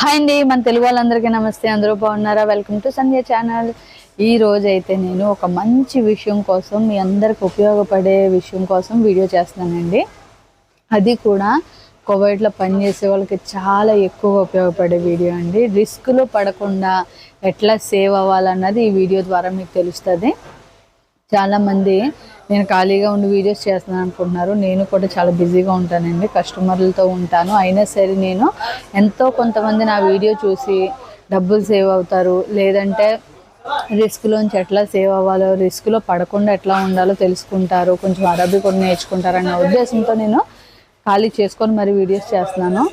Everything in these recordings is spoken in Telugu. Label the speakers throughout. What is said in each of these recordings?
Speaker 1: హాయ్ అండి మన తెలుగు వాళ్ళందరికీ నమస్తే. అందరూ బాగున్నారా? వెల్కమ్ టు సంధ్య ఛానల్ ఈ రోజైతే నేను ఒక మంచి విషయం కోసం మీ అందరికి ఉపయోగపడే విషయం కోసం వీడియో చేస్తున్నానండి. అది కూడా కోవిడ్లో పనిచేసే వాళ్ళకి చాలా ఎక్కువ ఉపయోగపడే వీడియో అండి. రిస్క్లో పడకుండా ఎట్లా సేవ్ అవ్వాలన్నది ఈ వీడియో ద్వారా మీకు తెలుస్తుంది. చాలామంది నేను ఖాళీగా ఉండి వీడియోస్ చేస్తున్నాను అనుకుంటున్నారు. నేను కూడా చాలా బిజీగా ఉంటానండి. కస్టమర్లతో ఉంటాను. అయినా సరే నేను ఎంతో కొంతమంది నా వీడియో చూసి డబ్బులు సేవ్ అవుతారు. లేదంటే రిస్క్లోంచి ఎట్లా సేవ్ అవ్వాలో రిస్క్లో పడకుండా ఎట్లా ఉండాలో తెలుసుకుంటారు. కొంచెం అరబీ కూడా నేర్చుకుంటారు అన్న ఉద్దేశంతో నేను ఖాళీ చేసుకొని మరి వీడియోస్ చేస్తున్నాను.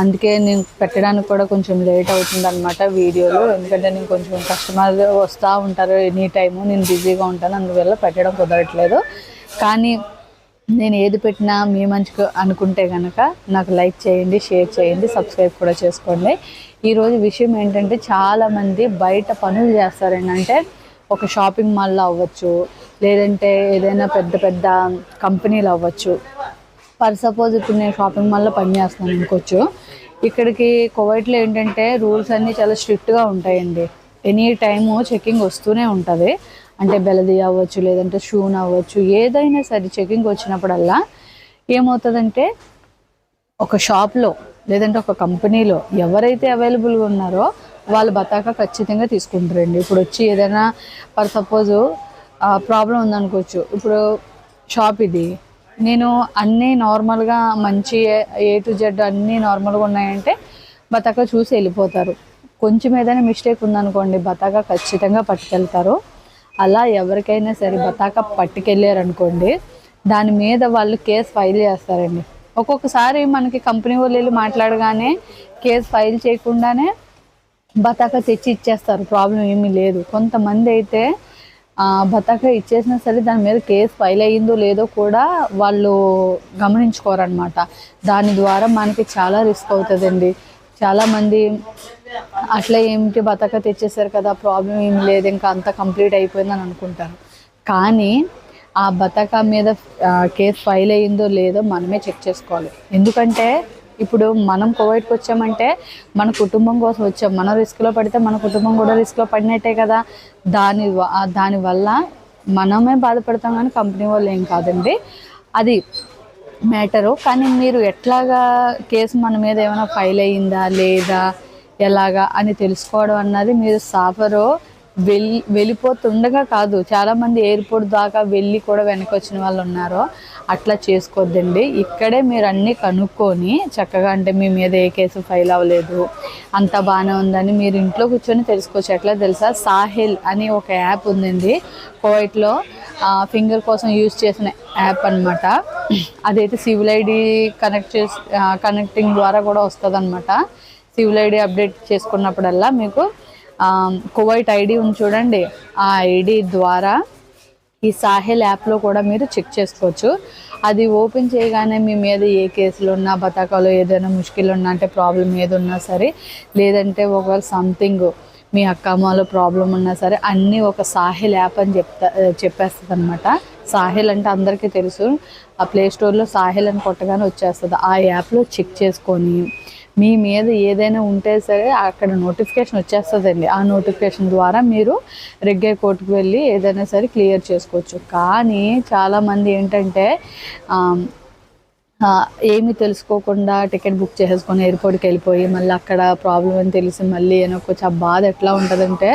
Speaker 1: అందుకే నేను పెట్టడానికి కూడా కొంచెం లేట్ అవుతుంది అనమాట వీడియోలు. ఎందుకంటే నేను కొంచెం కస్టమర్ వస్తూ ఉంటారు ఎనీ టైము. నేను బిజీగా ఉంటాను అందువల్ల పెట్టడం కుదరట్లేదు. కానీ నేను ఏది పెట్టినా మీ మంచిగా అనుకుంటే కనుక నాకు లైక్ చేయండి షేర్ చేయండి సబ్స్క్రైబ్ కూడా చేసుకోండి. ఈరోజు విషయం ఏంటంటే చాలామంది బయట పనులు చేస్తారండి ఒక షాపింగ్ మాల్లో అవ్వచ్చు లేదంటే ఏదైనా పెద్ద పెద్ద కంపెనీలు అవ్వచ్చు. ఫర్ సపోజ్ ఇప్పుడు నేను షాపింగ్ మాల్లో పనిచేస్తాను అనుకోవచ్చు. ఇక్కడికి కువైట్లో ఏంటంటే రూల్స్ అన్నీ చాలా స్ట్రిక్ట్గా ఉంటాయండి. ఎనీ టైము చెకింగ్ వస్తూనే ఉంటుంది. అంటే బెలది అవ్వచ్చు లేదంటే షూన్ అవ్వచ్చు ఏదైనా సరే చెకింగ్ వచ్చినప్పుడల్లా ఏమవుతుందంటే ఒక షాప్లో లేదంటే ఒక కంపెనీలో ఎవరైతే అవైలబుల్గా ఉన్నారో వాళ్ళు బతాక ఖచ్చితంగా తీసుకుంటారండి. ఇప్పుడు వచ్చి ఏదైనా ఫర్ సపోజ్ ప్రాబ్లం ఉందనుకోవచ్చు. ఇప్పుడు షాప్ ఇది నేను అన్నీ నార్మల్గా మంచి ఏ టు జెడ్ అన్నీ నార్మల్గా ఉన్నాయంటే బతాకా చూసి వెళ్ళిపోతారు. కొంచెం ఏదైనా మిస్టేక్ ఉందనుకోండి బతాకా ఖచ్చితంగా పట్టుకెళ్తారు. అలా ఎవరికైనా సరే బతాకా పట్టుకెళ్ళారు అనుకోండి దాని మీద వాళ్ళు కేసు ఫైల్ చేస్తారండి. ఒక్కొక్కసారి మనకి కంపెనీ వాళ్ళు వెళ్ళి మాట్లాడగానే కేసు ఫైల్ చేయకుండానే బతాకా తెచ్చి ఇచ్చేస్తారు ప్రాబ్లం ఏమీ లేదు. కొంతమంది అయితే బతాకా ఇచ్చేసినా సరే దాని మీద కేసు ఫైల్ అయ్యిందో లేదో కూడా వాళ్ళు గమనించుకోరనమాట దాని ద్వారా మనకి చాలా రిస్క్ అవుతుందండి. చాలామంది అట్లా ఏమిటి బతక తెచ్చేసారు కదా ప్రాబ్లం ఏం లేదు ఇంకా అంతా కంప్లీట్ అయిపోయిందని అనుకుంటారు. కానీ ఆ బతక మీద కేసు ఫైల్ అయ్యిందో లేదో మనమే చెక్ చేసుకోవాలి. ఎందుకంటే ఇప్పుడు మనం కోవిడ్కి వచ్చామంటే మన కుటుంబం కోసం వచ్చాం. మనం రిస్క్లో పడితే మన కుటుంబం కూడా రిస్క్లో పడినట్టే కదా. దాని దానివల్ల మనమే బాధపడతాం కానీ కంపెనీ వాళ్ళు ఏం కాదండి. అది మ్యాటరు కానీ మీరు ఎట్లాగా కేసు మన మీద ఏమైనా ఫైల్ అయ్యిందా లేదా ఎలాగా అని తెలుసుకోవడం అన్నది మీరు సాఫరు వెళ్ళి వెళ్ళిపోతుండగా కాదు. చాలామంది ఎయిర్పోర్ట్ దాకా వెళ్ళి కూడా వెనక్కి వచ్చిన వాళ్ళు ఉన్నారు అట్లా చేసుకోవద్దండి ఇక్కడే మీరు అన్నీ కనుక్కొని చక్కగా అంటే మీ మీద ఏ కేసు ఫైల్ అవ్వలేదు అంత బాగానే ఉందని మీరు ఇంట్లో కూర్చొని తెలుసుకోవచ్చు. ఎట్లా తెలుసా? సాహిల్ అని ఒక యాప్ ఉందండి. కోవైట్లో ఫింగర్ కోసం యూజ్ చేసిన యాప్ అనమాట అదైతే సివిల్ ఐడి కనెక్ట్ చేసి కనెక్టింగ్ ద్వారా కూడా వస్తుంది అనమాట సివిల్ ఐడి అప్డేట్ చేసుకున్నప్పుడల్లా మీకు కువైట్ ఐడి ఉంది చూడండి. ఆ ఐడి ద్వారా ఈ సాహెల్ యాప్లో కూడా మీరు చెక్ చేసుకోవచ్చు. అది ఓపెన్ చేయగానే మీ మీద ఏ కేసులు ఉన్నా బతాకాలో ఏదైనా ముష్కిల్ ఉన్నా అంటే ప్రాబ్లం ఏది ఉన్నా సరే లేదంటే ఒకవేళ సంథింగ్ మీ అక్కమ్మలో ప్రాబ్లం ఉన్నా సరే అన్నీ ఒక సాహిల్ యాప్ అని చెప్తా చెప్పేస్తుంది అనమాట సాహిల్ అంటే అందరికీ తెలుసు. ఆ ప్లే స్టోర్లో సాహిల్ అని కొట్టగానే వచ్చేస్తుంది. ఆ యాప్లో చెక్ చేసుకొని మీ మీద ఏదైనా ఉంటే సరే అక్కడ నోటిఫికేషన్ వచ్చేస్తుందండి. ఆ నోటిఫికేషన్ ద్వారా మీరు రెగ్గే కోర్టుకు వెళ్ళి ఏదైనా సరే క్లియర్ చేసుకోవచ్చు. కానీ చాలామంది ఏంటంటే ఏమి ఏమీ తెలుసుకోకుండా టికెట్ బుక్ చేసేసుకొని ఎయిర్పోర్ట్కి వెళ్ళిపోయి మళ్ళీ అక్కడ ప్రాబ్లం అని తెలిసి మళ్ళీ వెనక్కి ఆ బాధ ఎట్లా ఉంటుందంటే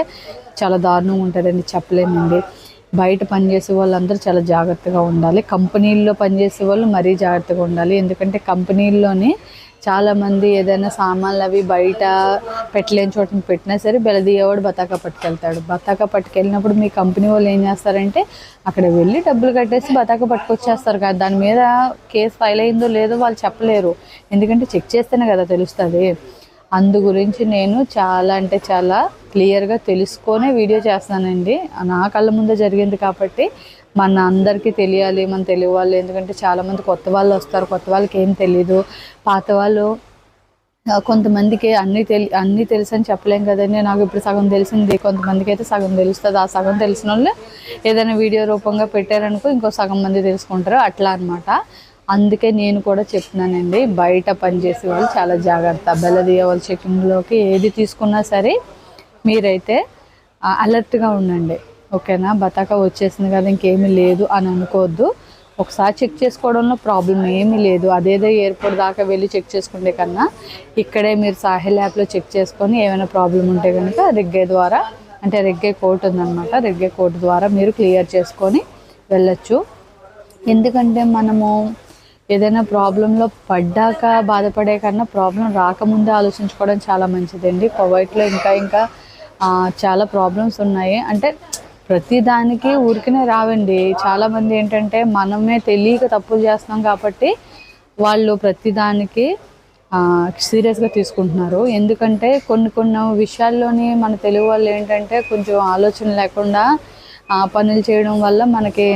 Speaker 1: చాలా దారుణంగా ఉంటుందండి చెప్పలేమండి. బయట పనిచేసే వాళ్ళందరూ చాలా జాగ్రత్తగా ఉండాలి. కంపెనీల్లో పనిచేసే వాళ్ళు మరీ జాగ్రత్తగా ఉండాలి. ఎందుకంటే కంపెనీల్లోని చాలామంది ఏదైనా సామాన్లు అవి బయట పెట్టలేని చోటని పెట్టినా సరే బెలదీయవాడు బతాకా పట్టుకెళ్తాడు. బతాకా పట్టుకెళ్ళినప్పుడు మీ కంపెనీ వాళ్ళు ఏం చేస్తారంటే అక్కడ వెళ్ళి డబ్బులు కట్టేసి బతాకా పట్టుకొచ్చేస్తారు కదా దాని మీద కేసు ఫైల్ అయిందో లేదో వాళ్ళు చెప్పలేరు. ఎందుకంటే చెక్ చేస్తేనే కదా తెలుస్తుంది. అందు గురించి నేను చాలా అంటే చాలా క్లియర్గా తెలుసుకొనే వీడియో చేస్తానండి. నా కళ్ళ ముందే జరిగింది కాబట్టి మన అందరికీ తెలియాలి మన తెలుగు వాళ్ళు. ఎందుకంటే చాలామంది కొత్త వాళ్ళు వస్తారు కొత్త వాళ్ళకి ఏం తెలీదు. పాత వాళ్ళు కొంతమందికి అన్నీ తెలి అన్నీ తెలుసు అని చెప్పలేం కదండి. నాకు ఇప్పుడు సగం తెలిసింది కొంతమందికి అయితే సగం తెలుస్తుంది. ఆ సగం తెలిసిన వాళ్ళు ఏదైనా వీడియో రూపంగా పెట్టారనుకో ఇంకో సగం మంది తెలుసుకుంటారు. అట్లా అనమాట అందుకే నేను కూడా చెప్తున్నానండి బయట పనిచేసే వాళ్ళు చాలా జాగ్రత్త. బెల్లదియ వాళ్ళ చెకింగ్లోకి ఏది తీసుకున్నా సరే మీరైతే అలర్ట్గా ఉండండి. ఓకేనా? బతాక వచ్చేసింది కదా ఇంకేమీ లేదు అని అనుకోవద్దు. ఒకసారి చెక్ చేసుకోవడంలో ప్రాబ్లం ఏమీ లేదు. అదేదో ఎయిర్పోర్ట్ దాకా వెళ్ళి చెక్ చేసుకుంటే కన్నా ఇక్కడే మీరు సాహిల్ యాప్లో చెక్ చేసుకొని ఏమైనా ప్రాబ్లం ఉంటే కనుక రెగ్గే ద్వారా అంటే రెగ్గే కోర్ట్ ఉందన్నమాట రెగ్గే కోర్ట్ ద్వారా మీరు క్లియర్ చేసుకొని వెళ్ళచ్చు. ఎందుకంటే మనము ఏదైనా ప్రాబ్లంలో పడ్డాక బాధపడే కన్నా ప్రాబ్లం రాకముందే ఆలోచించుకోవడం చాలా మంచిదండి. కువైట్లో ఇంకా ఇంకా చాలా ప్రాబ్లమ్స్ ఉన్నాయి. అంటే ప్రతి దానికి ఊరికనే రావండి. చాలామంది ఏంటంటే మనమే తెలియక తప్పులు చేస్తున్నాం కాబట్టి వాళ్ళు ప్రతిదానికి సీరియస్గా తీసుకుంటున్నారు. ఎందుకంటే కొన్ని కొన్ని విషయాల్లోని మన తెలుగు వాళ్ళు ఏంటంటే కొంచెం ఆలోచన లేకుండా పనులు చేయడం వల్ల మనకి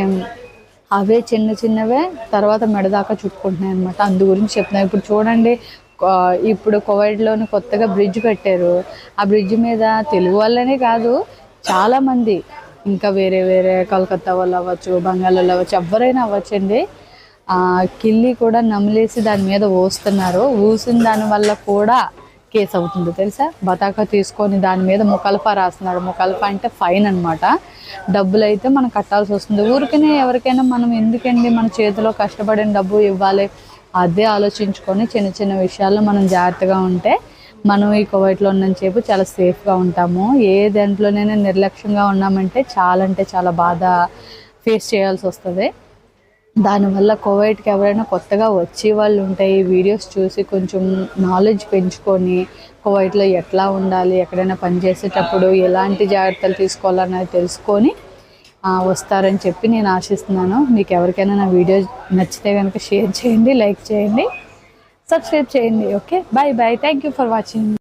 Speaker 1: అవే చిన్న చిన్నవే తర్వాత మెడదాకా చుట్టుకుంటున్నాయి అనమాట అందు గురించి చెప్తున్నాను. ఇప్పుడు చూడండి ఇప్పుడు కోవిడ్లోని కొత్తగా బ్రిడ్జ్ కట్టారు. ఆ బ్రిడ్జ్ మీద తెలుగు వాళ్ళనే కాదు చాలామంది ఇంకా వేరే వేరే కలకత్తా వాళ్ళు అవ్వచ్చు బంగాళ వాళ్ళు అవ్వచ్చు ఎవరైనా అవ్వచ్చండి. కిల్లి కూడా నమిలేసి దాని మీద ఊస్తున్నారు ఊసిన దాని వల్ల కూడా కేసు అవుతుంది తెలుసా? బతాకా తీసుకొని దాని మీద ముఖల్ఫా రాస్తున్నారు. ముఖల్ఫా అంటే ఫైన్ అన్నమాట. డబ్బులు అయితే మనం కట్టాల్సి వస్తుంది. ఊరికనే ఎవరికైనా మనం ఎందుకండి మన చేతిలో కష్టపడిన డబ్బు ఇవ్వాలి? అదే ఆలోచించుకొని చిన్న చిన్న విషయాల్లో మనం జాగ్రత్తగా ఉంటే మనం ఈ కువైట్లో ఉన్నంతసేపు చాలా సేఫ్గా ఉంటాము. ఏ దాంట్లోనైనా నిర్లక్ష్యంగా ఉన్నామంటే చాలా అంటే చాలా బాధ ఫేస్ చేయాల్సి వస్తుంది. దానివల్ల కోవైట్కి ఎవరైనా కొత్తగా వచ్చే వాళ్ళు ఉంటే ఈ వీడియోస్ చూసి కొంచెం నాలెడ్జ్ పెంచుకొని కోవైట్లో ఎట్లా ఉండాలి ఎక్కడైనా పని చేసేటప్పుడు ఎలాంటి జాగ్రత్తలు తీసుకోవాలన్నది తెలుసుకొని వస్తారని చెప్పి నేను ఆశిస్తున్నాను. మీకు ఎవరికైనా నా వీడియో నచ్చితే కనుక షేర్ చేయండి లైక్ చేయండి. సబ్స్క్రైబ్ చేయండి okay bye bye thank you for watching